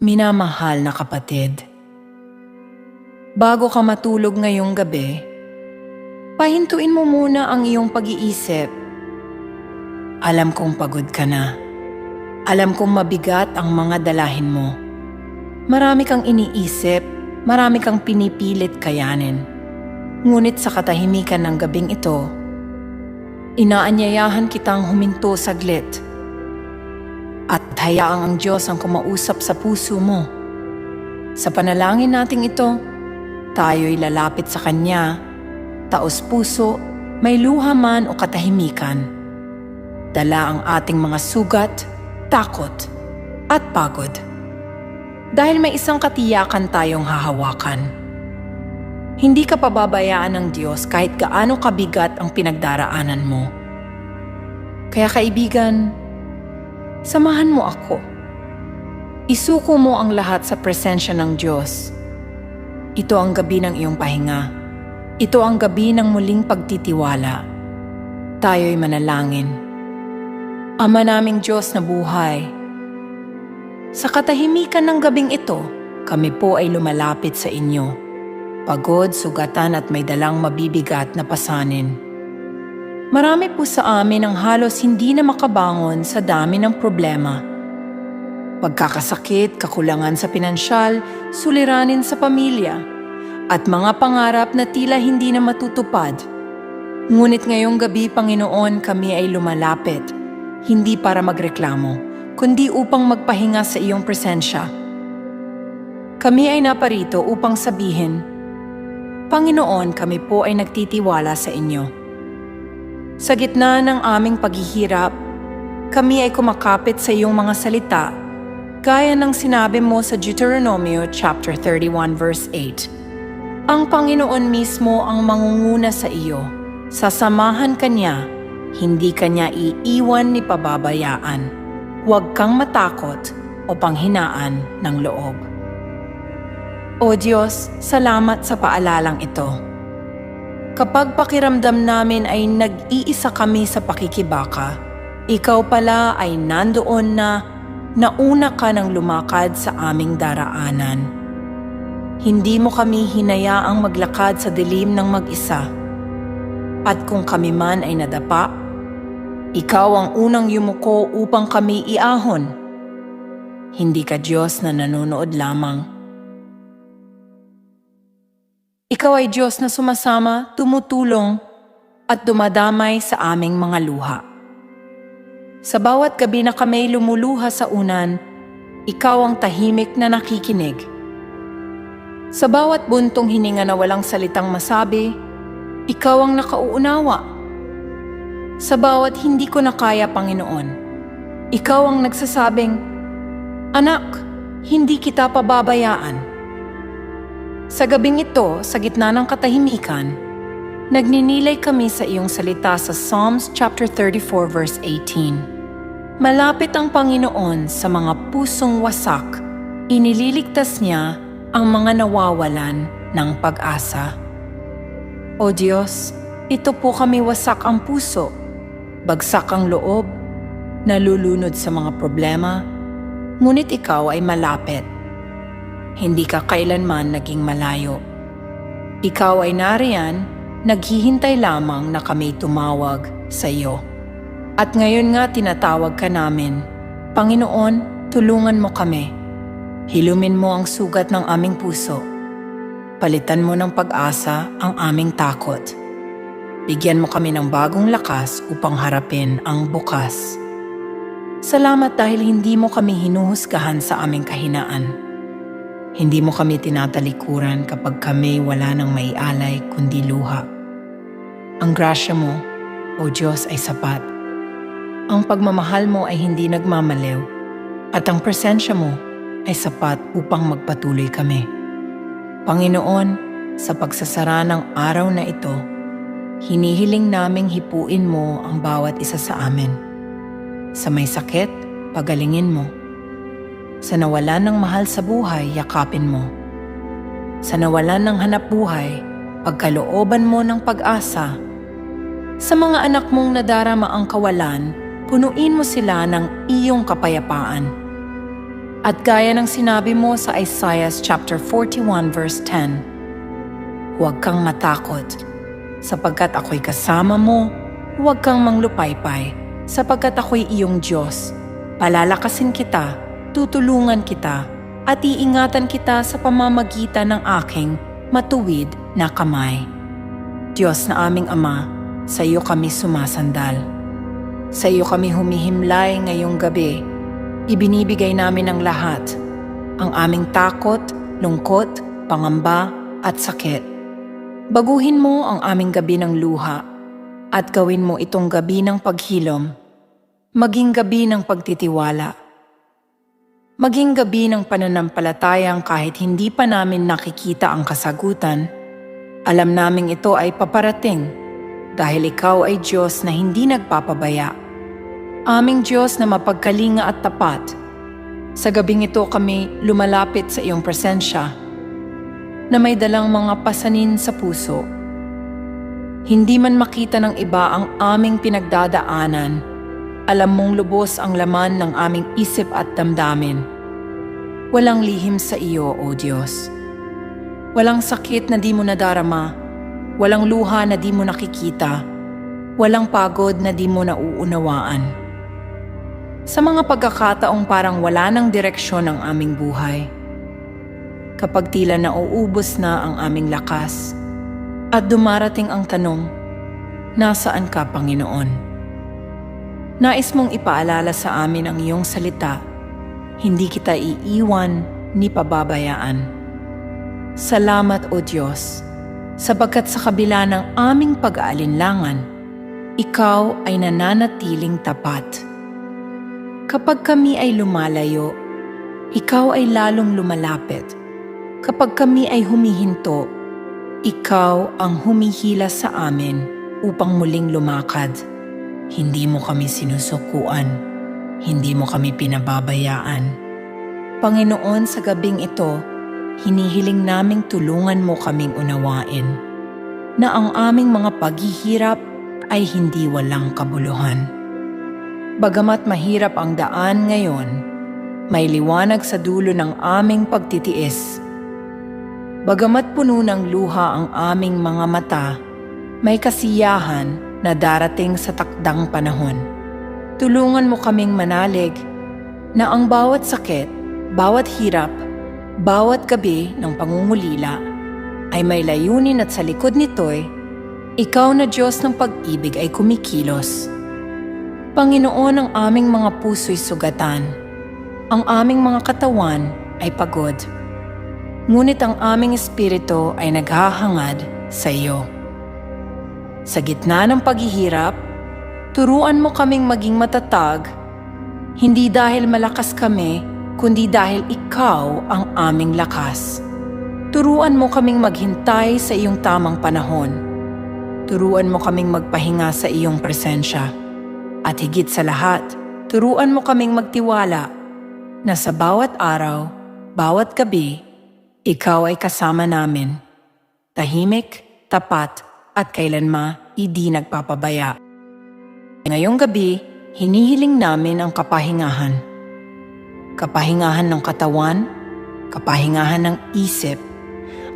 Minamahal na kapatid, bago ka matulog ngayong gabi, pahintuin mo muna ang iyong pag-iisip. Alam kong pagod ka na. Alam kong mabigat ang mga dalahin mo. Marami kang iniisip, marami kang pinipilit kayanin. Ngunit sa katahimikan ng gabing ito, inaanyayahan kitang huminto saglit at hayaang ang Diyos ang kumausap sa puso mo. Sa panalangin nating ito, tayo'y lalapit sa Kanya, taos puso, may luha man o katahimikan. Dala ang ating mga sugat, takot, at pagod. Dahil may isang katiyakan tayong hahawakan. Hindi ka pababayaan ng Diyos kahit gaano kabigat ang pinagdaraanan mo. Kaya kaibigan, Samahan mo ako. Isuko mo ang lahat sa presensya ng Diyos. Ito ang gabi ng iyong pahinga. Ito ang gabi ng muling pagtitiwala. Tayo'y manalangin. Ama naming Diyos na buhay, sa katahimikan ng gabing ito, kami po ay lumalapit sa inyo. Pagod, sugatan at may dalang mabibigat na pasanin. Marami po sa amin ang halos hindi na makabangon sa dami ng problema. Pagkakasakit, kakulangan sa pinansyal, suliranin sa pamilya, at mga pangarap na tila hindi na matutupad. Ngunit ngayong gabi, Panginoon, kami ay lumalapit, hindi para magreklamo, kundi upang magpahinga sa iyong presensya. Kami ay naparito upang sabihin, Panginoon, kami po ay nagtitiwala sa inyo. Sa gitna ng aming paghihirap, kami ay kumakapit sa iyong mga salita, gaya ng sinabi mo sa Deuteronomio chapter 31 verse 8. Ang Panginoon mismo ang mangunguna sa iyo. Sasamahan kanya, hindi kanya iiwan ni pababayaan. Huwag kang matakot o panghinaan ng loob. O Diyos, salamat sa paalalang ito. Kapag pakiramdam namin ay nag-iisa kami sa pakikibaka, ikaw pala ay nandoon na nauna ka ng lumakad sa aming daraanan. Hindi mo kami hinayaang maglakad sa dilim ng mag-isa. At kung kami man ay nadapa, ikaw ang unang yumuko upang kami iahon. Hindi ka Diyos na nanonood lamang ikaw ay Diyos na sumasama, tumutulong, at dumadamay sa aming mga luha. Sa bawat gabi na kami lumuluha sa unan, ikaw ang tahimik na nakikinig. Sa bawat buntong hininga na walang salitang masabi, ikaw ang nakauunawa. Sa bawat hindi ko na kaya, Panginoon, ikaw ang nagsasabing, Anak, hindi kita pababayaan. Sa gabing ito, sa gitna ng katahimikan, nagninilay kami sa iyong salita sa Psalms chapter 34 verse 18. Malapit ang Panginoon sa mga pusong wasak, inililigtas niya ang mga nawawalan ng pag-asa. O Diyos, ito po kami wasak ang puso, bagsak ang loob, nalulunod sa mga problema, ngunit ikaw ay malapit hindi ka kailanman naging malayo. Ikaw ay nariyan, naghihintay lamang na kami tumawag sa iyo. At ngayon nga tinatawag ka namin, Panginoon, tulungan mo kami. Hilumin mo ang sugat ng aming puso. Palitan mo ng pag-asa ang aming takot. Bigyan mo kami ng bagong lakas upang harapin ang bukas. Salamat dahil hindi mo kami hinuhusgahan sa aming kahinaan hindi mo kami tinatalikuran kapag kami wala nang maialay kundi luha. Ang grasya mo, O Diyos, ay sapat. Ang pagmamahal mo ay hindi nagmamaliw at ang presensya mo ay sapat upang magpatuloy kami. Panginoon, sa pagsasara ng araw na ito, hinihiling naming hipuin mo ang bawat isa sa amin. Sa may sakit, pagalingin mo sa nawalan ng mahal sa buhay, yakapin mo. Sa nawalan ng hanap buhay, pagkalooban mo ng pag-asa. Sa mga anak mong nadarama ang kawalan, punuin mo sila ng iyong kapayapaan. At gaya ng sinabi mo sa Isaiah chapter 41 verse 10, Huwag kang matakot, sapagkat ako'y kasama mo, huwag kang manglupaypay, sapagkat ako'y iyong Diyos. Palalakasin kita, tutulungan kita, at iingatan kita sa pamamagitan ng aking matuwid na kamay. Diyos na aming Ama, sa iyo kami sumasandal. Sa iyo kami humihimlay ngayong gabi. Ibinibigay namin ang lahat. Ang aming takot, lungkot, pangamba, at sakit. Baguhin mo ang aming gabi ng luha at gawin mo itong gabi ng paghilom. Maging gabi ng pagtitiwala. Maging gabi ng pananampalatayang kahit hindi pa namin nakikita ang kasagutan, alam naming ito ay paparating dahil ikaw ay Diyos na hindi nagpapabaya. Aming Diyos na mapagkalinga at tapat. Sa gabing ito kami lumalapit sa iyong presensya na may dalang mga pasanin sa puso. Hindi man makita ng iba ang aming pinagdadaanan, alam mong lubos ang laman ng aming isip at damdamin. Walang lihim sa iyo, O Diyos. Walang sakit na di mo nadarama, walang luha na di mo nakikita, walang pagod na di mo nauunawaan. Sa mga pagkakataong parang wala ng direksyon ang aming buhay, kapag tila nauubos na ang aming lakas, at dumarating ang tanong, Nasaan ka, Panginoon? Nais mong ipaalala sa amin ang iyong salita, hindi kita iiwan ni pababayaan. Salamat o Diyos, sapagkat sa kabila ng aming pag-aalinlangan, ikaw ay nananatiling tapat. Kapag kami ay lumalayo, ikaw ay lalong lumalapit. Kapag kami ay humihinto, ikaw ang humihila sa amin upang muling lumakad. Hindi mo kami sinusukuan. Hindi mo kami pinababayaan. Panginoon, sa gabing ito, hinihiling naming tulungan mo kaming unawain na ang aming mga paghihirap ay hindi walang kabuluhan. Bagamat mahirap ang daan ngayon, may liwanag sa dulo ng aming pagtitiis. Bagamat puno ng luha ang aming mga mata, may kasiyahan na darating sa takdang panahon. Tulungan mo kaming manalig na ang bawat sakit, bawat hirap, bawat gabi ng pangungulila ay may layunin at sa likod nito'y ikaw na Diyos ng pag-ibig ay kumikilos. Panginoon, ang aming mga puso'y sugatan. Ang aming mga katawan ay pagod. Ngunit ang aming espiritu ay naghahangad sa iyo. Sa gitna ng paghihirap, turuan mo kaming maging matatag, hindi dahil malakas kami, kundi dahil ikaw ang aming lakas. Turuan mo kaming maghintay sa iyong tamang panahon. Turuan mo kaming magpahinga sa iyong presensya. At higit sa lahat, turuan mo kaming magtiwala na sa bawat araw, bawat gabi, ikaw ay kasama namin. Tahimik, tapat, at kailanma hindi nagpapabaya. Ngayong gabi, hinihiling namin ang kapahingahan. Kapahingahan ng katawan, kapahingahan ng isip,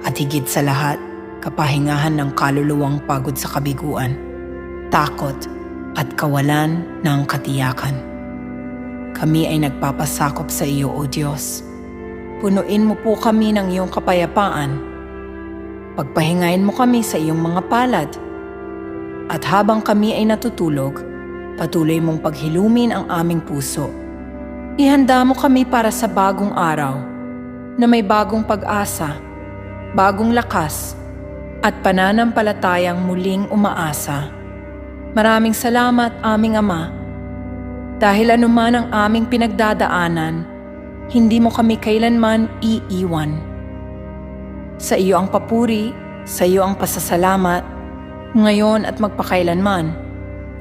at higit sa lahat, kapahingahan ng kaluluwang pagod sa kabiguan, takot, at kawalan ng katiyakan. Kami ay nagpapasakop sa iyo, O Diyos. Punuin mo po kami ng iyong kapayapaan. Pagpahingayin mo kami sa iyong mga palad. At habang kami ay natutulog, patuloy mong paghilumin ang aming puso. Ihanda mo kami para sa bagong araw na may bagong pag-asa, bagong lakas, at pananampalatayang muling umaasa. Maraming salamat, aming Ama. Dahil anuman ang aming pinagdadaanan, hindi mo kami kailanman iiwan. Sa iyo ang papuri, sa iyo ang pasasalamat, ngayon at magpakailanman.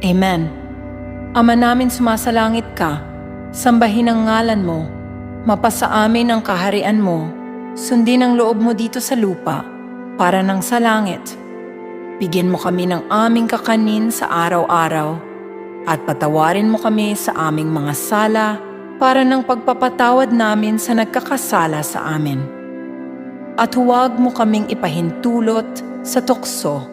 Amen. Ama namin sumasalangit ka, sambahin ang ngalan mo, mapasa amin ang kaharian mo, sundin ang loob mo dito sa lupa, para nang sa langit. Bigyan mo kami ng aming kakanin sa araw-araw at patawarin mo kami sa aming mga sala para ng pagpapatawad namin sa nagkakasala sa amin. At huwag mo kaming ipahintulot sa tukso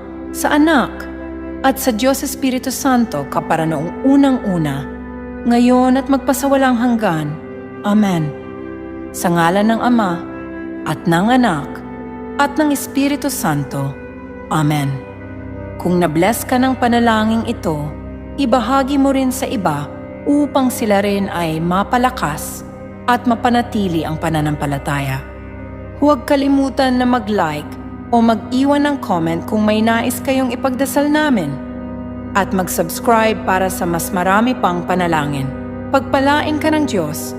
sa Anak, at sa Diyos Espiritu Santo kapara unang-una, ngayon at magpasawalang hanggan. Amen. Sa ngalan ng Ama, at ng Anak, at ng Espiritu Santo. Amen. Kung nabless ka ng panalangin ito, ibahagi mo rin sa iba upang sila rin ay mapalakas at mapanatili ang pananampalataya. Huwag kalimutan na mag-like o mag-iwan ng comment kung may nais kayong ipagdasal namin at mag-subscribe para sa mas marami pang panalangin. Pagpalain ka ng Diyos